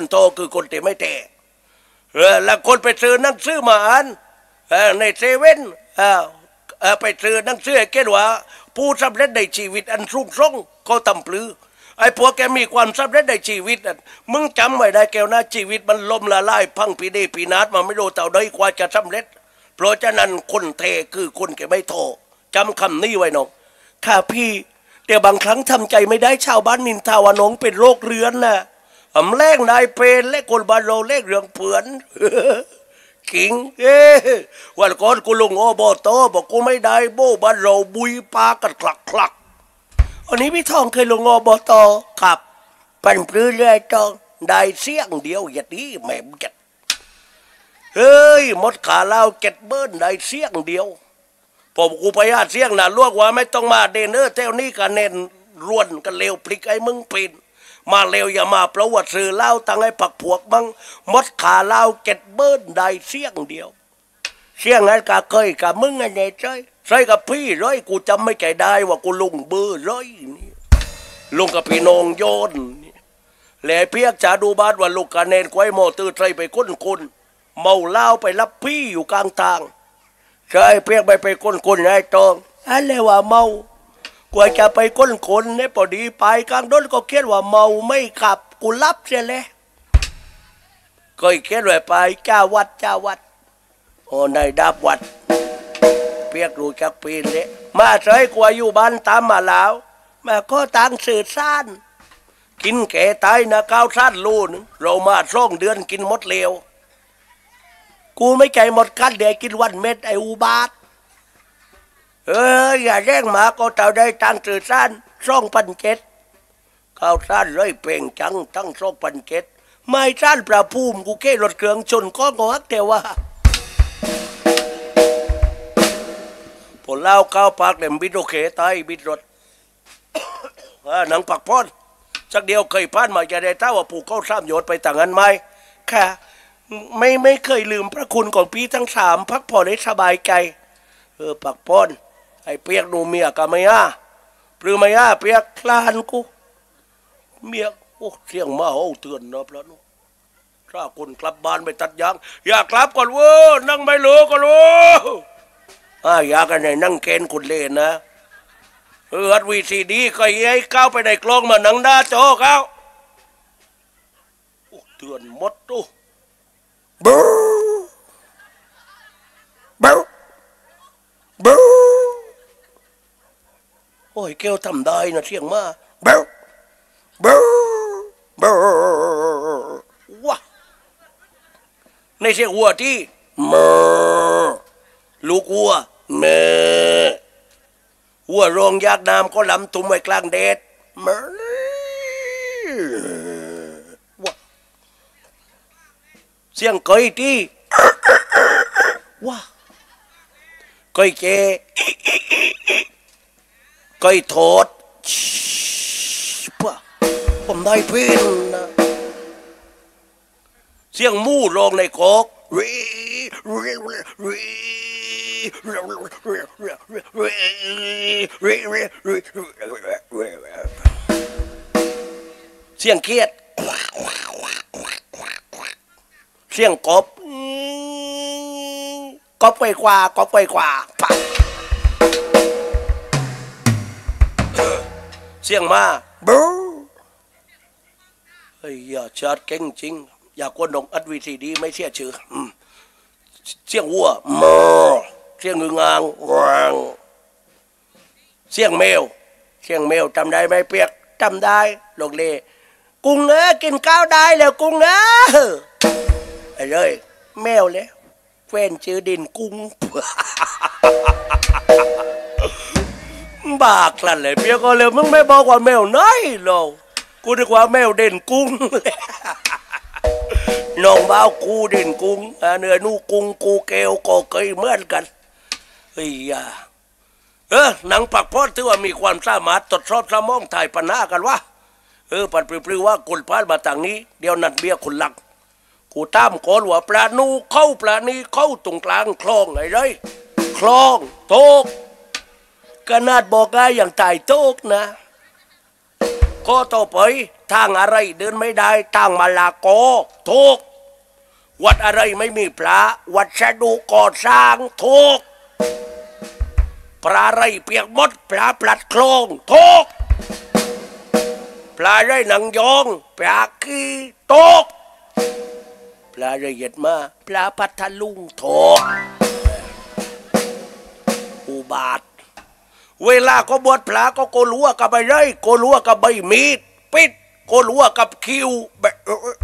นโตคือคนที่ไม่แก่เออแล้วคนไปซื้อนั่งสือมาอ่านในเซเว่นไปซื้อนั่งสือให้เขียนว่า ผู้สำเร็จในชีวิตอันรุ่งเรืองเขาตำปลือไอ้พวกแกมีความสำเร็จในชีวิตน่ะมึงจำไว้ได้แก้วนะชีวิตมันล่มละลายพังปีเดปีนาดมาไม่รู้เต่าใดกว่าจะสำเร็จ เพราะฉะนั้นคนเทคือคนแกไม่โทจำคำนี้ไว้น้องค่ะพี่แต่บางครั้งทำใจไม่ได้ชาวบ้านนินทาวาน้องเป็นโรคเรื้อนน่ะ อำแรกนายเป็นและคนบานเราเลกเรื่องเผือนขิงเอ้วันก่อนกูลงอบตบอกกูไม่ได้โบบานเราบุยปากันคลักคลักอันนี้พี่ทองเคยลงอบตครับปันปลื้อเลยจองได้เสียงเดียวอย่างนี้แม่มจัดเฮ้ยหมดขาเล่าเจ็ดเบิ้ลได้เสียงเดียวผมกูไปหาเสียงนะลวกว่าไม่ต้องมาเดนเนอร์เท่านี้กันเน้นรวนกันเร็วพลิกไอ้มึงปิน มาเร็วอย่ามาประวัติสื่อเล่าตั้งให้ผักพวกมังมดขาเล่าเจ็ดเบิ้ลได้เสียงเดียว เสียงนั้กะเคยกับมึงไงเนี่ยใช่ใช่กับพี่ร้อยกูจำไม่ใจได้ว่ากูลุงเบอร์ร้อยนี่ลุงกับพี่น้องโยนนี่แหล่เพียกจะดูบ้านว่าลูกกะเนนควายโมตือใจไปก้นคนเมาเหล้าไปรับพี่อยู่กลางทางใช่เพียกไปไปก้นคนไอ้ตองอันเลยว่าเมา กว่าจะไปก้นคนเนี่ยพอดีไปกลางดนก็เขียนว่าเมาไม่ขับกูรับเสียเลยเคยเขียนไว้ไปจ้าวัดจ้าวัด โอ้นายดับวัด เปียกรูจักปีนเลยมาใช้กว่าอยู่บ้านตามมาแล้ว มาก็ตังสื่อซ่านกินแก่ตายนะก้าวซ่านลูนเรามาส่องเดือนกินหมดเร็วกูไม่ใจหมดกันเดี๋ยวกินวันเม็ดไออุบาท เอออย่าแย่งหมาก็เต่าได้ตังสื่อซ่านส่องปันเจ็ดก้าวซ่านเลยเป่งจังตั้งส่องปันเจ็ดไม่ซ่านประภูมิกูเก้รถเครื่องชนก็งอกแต่ว่าผลเล่าข้าวปากเดมบิดโอเคตายบิดรถเออหนังปักพอนสักเดียวเคยผ่านมาจะได้เท่าว่าผูกเข้าซ้ำโยนไปต่างกันไหมค่ะ ไม่ไม่เคยลืมพระคุณของพี่ทั้งสามพักผ่อนให้สบายใจเออปักพอน อ้เปียกหนูเมียกับไม่ย่าปรือไม่ย่าเปียกคลานกูเมียโอ้เสียงมาโอ้เตือนนะพระนุถ้าคนกลับบ้านไปตัดยางอย่ากลับก่อนเว้ยนั่งไม่รู้ก็รู้อ่าอยากกันไหนนั่งเกณฑ์คุณเล่นนะเอออัดวีซีดีก็ย้ยก้าวไปในกล้องมาหนังหน้าจอเขาโอ้เตือนมดตู้บูบูบู โอ้ยแก้วทำได้นะเสียงมาเบูบูบูว้าในเสียงวัวที่เมอลูกวัวเมอวัวโรงยากน้ำก็ลำตุ้มไว้กลางแดดเมอว้าเสียงก้อยที่ว้าก้อยเจ ก้อยโทดปะผมได้เพินนะเสียงมู่ร้องในกอกรีรีรีเสียงเครียด เสียงกบกบไปกว่ากบไปกว่า เสียงมาบูเฮ้ยอย่าชัดเก่งจริง อย่ากวนดงอัดวีซีดีไม่เชื่อชื่อเสียงวัวมอเสียงงึงงางวางเสียงแมวเสียงแมวจำได้ไหมเปียกจำได้ลงเลกุ้งเอ้กินข้าวได้แล้วกุ้งเอ้ไอ้เลยแมวเลยแฟนชื่อดินกุ้ง บากลั่นเลยเปียก็เลยมึงไม่บอกว่าแมวน้อยหรอกกูนึกว่าแมวเด่นกุ้งน้องบ่าวกูเด่นกุ้งเนื้อนูกุ้งกูเกลก็เคยเหมือนกันเฮ้ยเออหนังปักพอดถือว่ามีความสามารถตรวจสอบสมองถ่ายปัญหากันวะเออปันปลือๆว่าคนพานมาต่างนี้ เดี๋ยวนัดเบี้ยคนหลัก กูตามก่อนว่าปลานูเข้าปลานี้เข้าตรงกลางคลองไงเลยคลองโตก ขนาดบอกได้อย่างตายโตกนะก็ต่อไปทางอะไรเดินไม่ได้ทางมาลาโกถูกวัดอะไรไม่มีพระวัดชะดูก่อสร้างถูกปลาไรเปียกมดปลาปลัดโคลงถูกปลาไรหนังยองปลาขี้ตกปลาไรเหยียดมาปลาพัทลุงถูกอุ เวลาก็บวชพระก็โกลัวกับใบไรโกลัวกับใบมีดปิดโกลัวกับคิวแบบเออเออ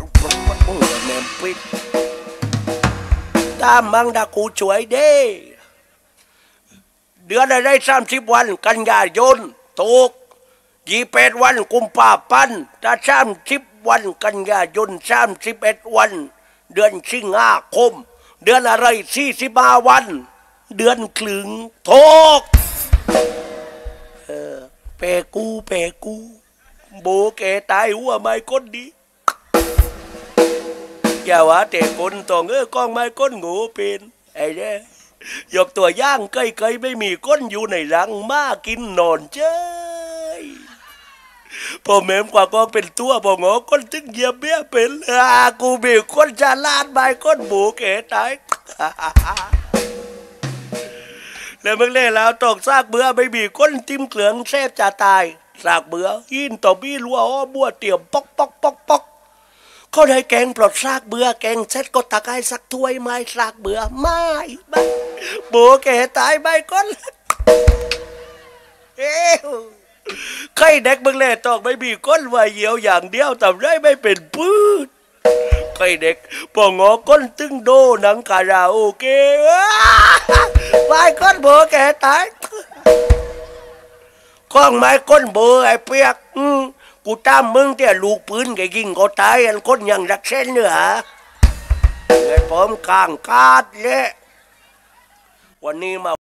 แม่ปิดตามมังดากูช่วยเด้ เดือนอะไรสามสิบวัน กันยายนถูกยี่แปดวันกุมภาพันธ์ถ้าสามสิบวัน กันยายนสามสิบเอ็ดวัน เดือนสิงหาคม เดือนอะไรสี่สิบห้าวัน เดือนคลึงถูกเออ เปกูเปกู โบแกตายหัวไม่ก้นดีอย่าว่าแต่คนตองเออกองไม้ก้นงูเป็นไอ้เนี่ยยกตัวย่างเคยเคยไม่มีก้นอยู่ในรังมากินนอนเจ้ยพอแม่มกว่าก็เป็นตัวพองอก้นตึงเยียบเบี้ยเป็นอากูมีก้นจะลาดไม้ก้นหมูแกตาย แล้วมึงเล่แล้วตกซากเบื่อไม่มีก้นจิ้มเกลืองแซบจะตายซากเบื่อยินต่อบี้รัวอ้อบัวเตี่ยมปอกปอกปอกปอกเขาได้แกงปลดซากเบื่อแกงเซ็ตก็ตักให้สักถ้วยไม้ซากเบื่อไม่ไม่โบแกตายไปก้นเอ้ใครเด็กเมึงเล่ตองไม่มีก้นไวเหี่ยวอย่างเดียวแต่ได้ไม่เป็นพืชใครเด็กปองอก้นตึงโดหนังคาราโอเกะ ไปก้นโบแกตายข้องไม้ก้นเบอร์ไอ้เปียกอืมกูตามมึงเต่ยลูกปืนแกยิงก็ตายอันคนยังรักเส้นเนื้อหาไอ้ผมกลางกาดเละวันนี้มา